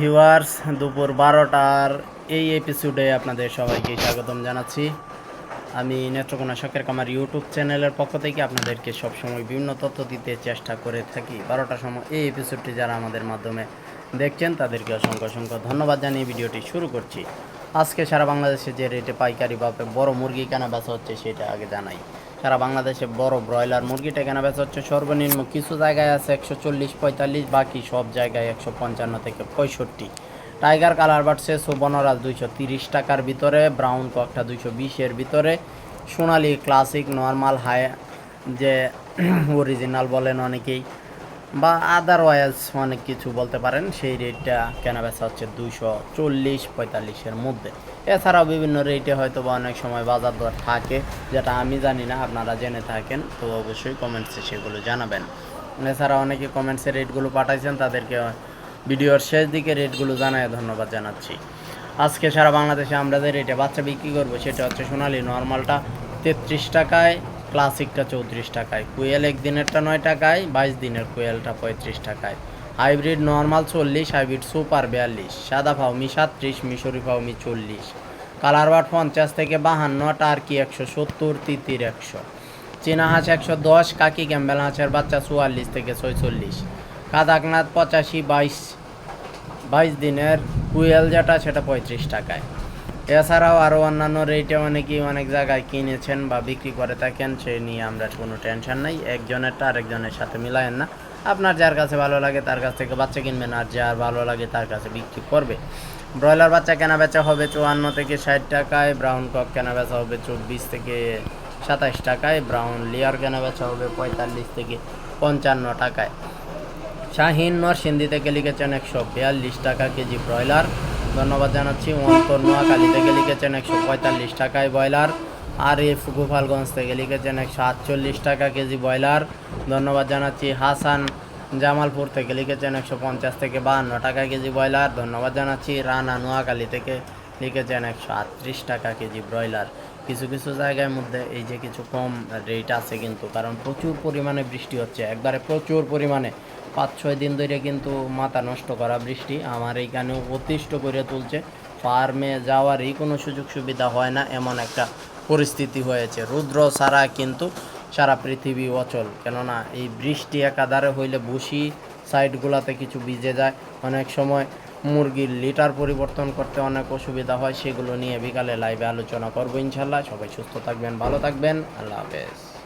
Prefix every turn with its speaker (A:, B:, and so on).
A: Viewers, দুপুর বারোটার এই এপিসোডে আপনাদের সবাইকে স্বাগতম জানাচ্ছি। আমি নেত্রকোনা শখের কামার ইউটিউব চ্যানেলের পক্ষ থেকে আপনাদেরকে সবসময় বিভিন্ন তথ্য দিতে চেষ্টা করে থাকি। বারোটার সময় এই এপিসোডটি যারা আমাদের মাধ্যমে দেখছেন, তাদেরকে অসংখ্য অসংখ্য ধন্যবাদ জানিয়ে ভিডিওটি শুরু করছি। আজকে সারা বাংলাদেশে যে রেটে পাইকারি বা বড় মুরগি কেনা বেচা হচ্ছে সেটা আগে জানাই। সারা বাংলাদেশে বড় ব্রয়লার মুরগিটা কেনা বেচা হচ্ছে। সর্বনিম্ন কিছু জায়গায় আছে একশো চল্লিশ, পঁয়তাল্লিশ, বাকি সব জায়গায় একশো পঞ্চান্ন থেকে পঁয়ষট্টি। টাইগার কালার বাড়ছে সুবর্ণরাজ দুইশো তিরিশ টাকার ভিতরে, ব্রাউন ককটা দুইশো বিশের ভিতরে। সোনালি ক্লাসিক, নর্মাল, হাই, যে অরিজিনাল বলেন অনেকেই। বা আদারওয়াইজ অনেক কিছু বলতে পারেন, সেই রেটটা কেনা বেচা হচ্ছে দুইশো চল্লিশ পঁয়তাল্লিশের মধ্যে। এছাড়াও বিভিন্ন রেটে হয়তো বা অনেক সময় বাজার দর থাকে, যেটা আমি জানি না, আপনারা জেনে থাকেন, তো অবশ্যই কমেন্টসে সেগুলো জানাবেন। এছাড়া অনেকে কমেন্টসে রেটগুলো পাঠাইছেন, তাদেরকে ভিডিওর শেষ দিকে রেটগুলো জানায় ধন্যবাদ জানাচ্ছি। আজকে সারা বাংলাদেশে আমরা যে রেটে বাচ্চা বিক্রি করব, সেটা হচ্ছে সোনালি নর্মালটা, তেত্রিশ টাকায় ক্লাসিকটা চৌত্রিশ টাকায়, কুয়েল এক দিনেরটা নয় টাকায়, বাইশ দিনের কুয়েলটা পঁয়ত্রিশ টাকায়। হাইব্রিড নর্মাল চল্লিশ, হাইব্রিড সুপার বিয়াল্লিশ, সাদা ফাউমি সাতত্রিশ, মিশরি ফাউমি চল্লিশ, কালার বাট পঞ্চাশ থেকে বাহান্ন, টার্কি একশো সত্তর, তিতির একশো, চীনা হাঁস একশো দশ, কাকি ক্যাম্বেল হাঁসের বাচ্চা চুয়াল্লিশ থেকে ছয়চল্লিশ, কাদাকনাথ পঁচাশি, বাইশ বাইশ দিনের কুয়েল যেটা, সেটা পঁয়ত্রিশ টাকায়। এছাড়াও আরও অন্যান্য রেটে অনেকেই অনেক জায়গায় কিনেছেন বা বিক্রি করে থাকেন সেই নিয়ে আমরা কোনো টেনশন নাই। একজনেরটা আরেকজনের সাথে মিলায়েন না। আপনার যার কাছে ভালো লাগে তার কাছ থেকে বাচ্চা কিনবেন, আর যার ভালো লাগে তার কাছে বিক্রি করবে। ব্রয়লার বাচ্চা কেনা বেচা হবে চুয়ান্ন থেকে ষাট টাকায় ব্রাউন কক কেনা বেচা হবে চব্বিশ থেকে সাতাশ টাকায় ব্রাউন লেয়ার কেনা বেচা হবে পঁয়তাল্লিশ থেকে পঞ্চান্ন টাকায়। শাহিন নরসিংদী থেকে লিখেছেন একশো বিয়াল্লিশ টাকা কেজি ব্রয়লার। ধন্যবাদ জানাচ্ছি। অন্তর নোয়াখালী থেকে লিখেছেন একশো পঁয়তাল্লিশ টাকায় ব্রয়লার। আর এফ গোপালগঞ্জ থেকে লিখেছেন একশো আটচল্লিশ টাকা কেজি ব্রয়লার। ধন্যবাদ জানাচ্ছি। হাসান জামালপুর থেকে লিখেছেন একশো পঞ্চাশ থেকে বাহান্ন টাকা কেজি ব্রয়লার। ধন্যবাদ জানাচ্ছি। রানা নোয়াখালী থেকে লিখেছেন একশো আটত্রিশ টাকা কেজি ব্রয়লার। কিছু কিছু জায়গার মধ্যে এই যে কিছু কম রেট আছে কিন্তু, কারণ প্রচুর পরিমাণে বৃষ্টি হচ্ছে। একবারে প্রচুর পরিমাণে। পাঁচ ছয় দিন ধরে কিন্তু মাথা নষ্ট করা বৃষ্টি। আমার এইখানেও অতিষ্ঠ করে তুলছে। ফার্মে যাওয়ারই কোনো সুযোগ সুবিধা হয় না, এমন একটা পরিস্থিতি হয়েছে। রুদ্র ছাড়া কিন্তু সারা পৃথিবী অচল। কেননা এই বৃষ্টি একাধারে হইলে বসি সাইডগুলোতে কিছু ভিজে যায়। অনেক সময় মুরগির লিটার পরিবর্তন করতে অনেক অসুবিধা হয়। সেগুলো নিয়ে বিকালে লাইভে আলোচনা করব ইনশাল্লাহ। সবাই সুস্থ থাকবেন, ভালো থাকবেন। আল্লাহ হাফেজ।